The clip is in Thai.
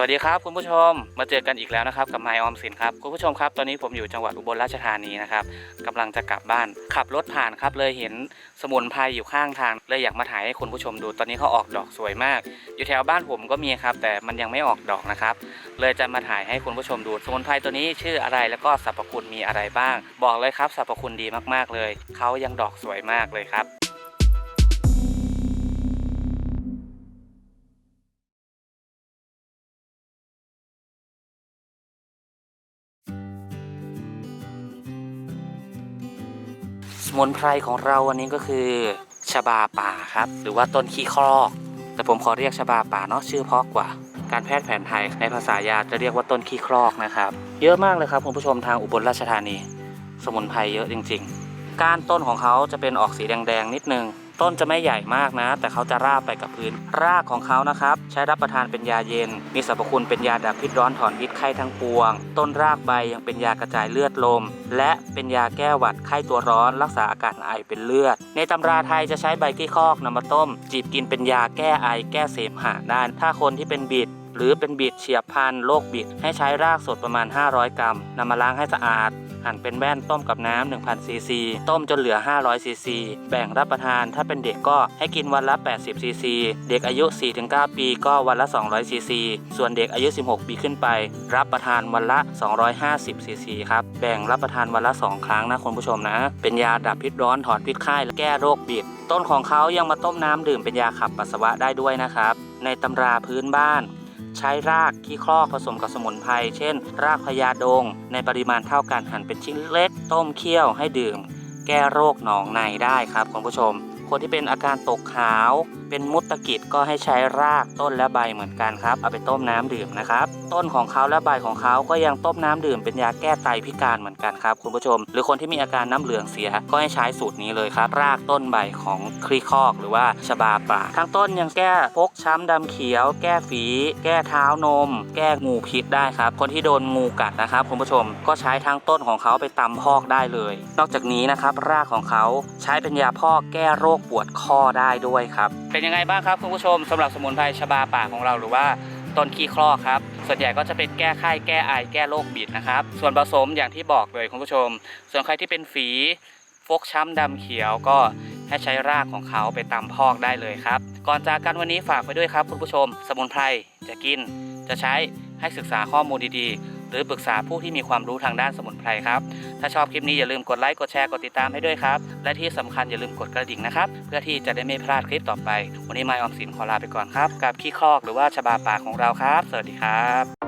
วัสดีครับคุณผู้ชมมาเจอกันอีกแล้วนะครับกับไมออมสินครับคุณผู้ชมครับตอนนี้ผมอยู่จังหวัดอุบลราชธานีนะครับกำลังจะกลับบ้านขับรถผ่านครับเลยเห็นสมุนไพรอยู่ข้างทางเลยอยากมาถ่ายให้คุณผู้ชมดู ตอนนี้เขาออกดอกสวยมาก อยู่แถวบ้านผมก็มีครับ แต่มันยังไม่ออกดอกนะครับ เลยจะมาถ่ายให้คุณผู้ชมดู สมุนไพรตัวนี้ชื่ออะไรแล้วก็สรรพคุณมีอะไรบ้าง บอกเลยครับสรรพคุณดีมากๆเลยเขายังดอกสวยมากเลยครับ สมุนไพรของเราวันนี้ก็คือชบาป่าครับ หรือว่าต้นขี้ครอก แต่ผมขอเรียกชบาป่าเนาะชื่อเพราะกว่า การแพทย์แผนไทยในภาษายาจะเรียกว่าต้นขี้ครอกนะครับ เยอะมากเลยครับคุณผู้ชมทางอุบลราชธานี สมุนไพรเยอะจริง ๆ ก้านต้นของเขาจะเป็นออกสีแดงๆนิดนึง ต้นจะไม่ใหญ่มากนะ แต่เขาจะราบไปกับพื้น รากของเขานะครับ ใช้รับประทานเป็นยาเย็น มีสรรพคุณเป็นยาดับพิษร้อนถอนพิษไข้ทั้งปวง ต้นรากใบยังเป็นยากระจายเลือดลม และเป็นยาแก้หวัดไข้ตัวร้อน รักษาอาการไอเป็นเลือด ในตำราไทยจะใช้ใบขี้คอกนำมาต้ม จีบกินเป็นยาแก้ไอแก้เสมหะได้ถ้าคนที่เป็นบิด หรือเป็นบิดเฉียบพันโรคบิดให้ใช้รากสดประมาณ 500 กรัมนำมาล้างให้สะอาด หั่นเป็นแว่นต้มกับน้ำ1,000ซีซีต้มจนเหลือ 500ซีซีแบ่งรับประทานถ้าเป็นเด็กก็ให้กินวันละ 80ซีซีเด็กอายุ 4-9 ปีก็วันละ 200ซีซีส่วนเด็กอายุ 16 ปีขึ้นไป รับประทานวันละ 250ซีซีครับแบ่งรับประทานวันละ 2 ครั้งนะคุณผู้ชมนะ เป็นยาดับพิษร้อนถอนพิษไข้และแก้โรคบิดต้นของเขายังมาต้มน้ำดื่มเป็นยาขับปัสสาวะได้ด้วยนะครับในตำราพื้นบ้าน ใช้รากขี้คลอกผสมกับสมุนไพรเช่น รากพญาดง ในปริมาณเท่ากันหั่นเป็นชิ้นเล็ก ต้มเคี่ยวให้ดื่ม แก้โรคหนองในได้ครับคุณผู้ชม คนที่เป็นอาการตกขาว เป็นมุตตะกิจก็ให้ใช้รากต้นและใบเหมือนกันครับ เอาไปต้มน้ำดื่มนะครับ ต้นของเขาและใบของเขาก็ยังต้มน้ำดื่มเป็นยาแก้ไตพิการเหมือนกันครับคุณผู้ชม หรือคนที่มีอาการน้ำเหลืองเสียก็ให้ใช้สูตรนี้เลยครับ รากต้นใบของคลีคอกหรือว่าชบาป่าทั้งต้นยังแก้ฟกช้ำดำเขียว แก้ฝี แก้เท้านม แก้งูพิษได้ครับ คนที่โดนงูกัดนะครับคุณผู้ชมก็ใช้ทั้งต้นของเขาไปตำพอกได้เลย นอกจากนี้นะครับรากของเขาใช้เป็นยาพอกแก้โรคปวดข้อได้ด้วยครับ เป็นยังไงบ้างครับคุณผู้ชมสำหรับสมุนไพรชบาป่าของเราหรือว่าต้นขี้คลอกครับ ส่วนใหญ่ก็จะเป็นแก้ไข้แก้ไอแก้โรคบิดนะครับ ส่วนผสมอย่างที่บอกเลยคุณผู้ชม ส่วนใครที่เป็นฝีฟกช้ำดำเขียวก็ให้ใช้รากของเขาไปตำพอกได้เลยครับ ก่อนจากกันวันนี้ฝากไปด้วยครับคุณผู้ชม สมุนไพรจะกิน จะใช้ให้ศึกษาข้อมูลดีๆ หรือปรึกษาผู้ที่มีความรู้ทางด้านสมุนไพรครับ ถ้าชอบคลิปนี้อย่าลืมกดไลค์กดแชร์กดติดตามให้ด้วยครับ และที่สำคัญอย่าลืมกดกระดิ่งนะครับ เพื่อที่จะได้ไม่พลาดคลิปต่อไป วันนี้ไมายออมสินขอลาไปก่อนครับ กับขี้คอกหรือว่าชบาปากของเราครับ สวัสดีครับ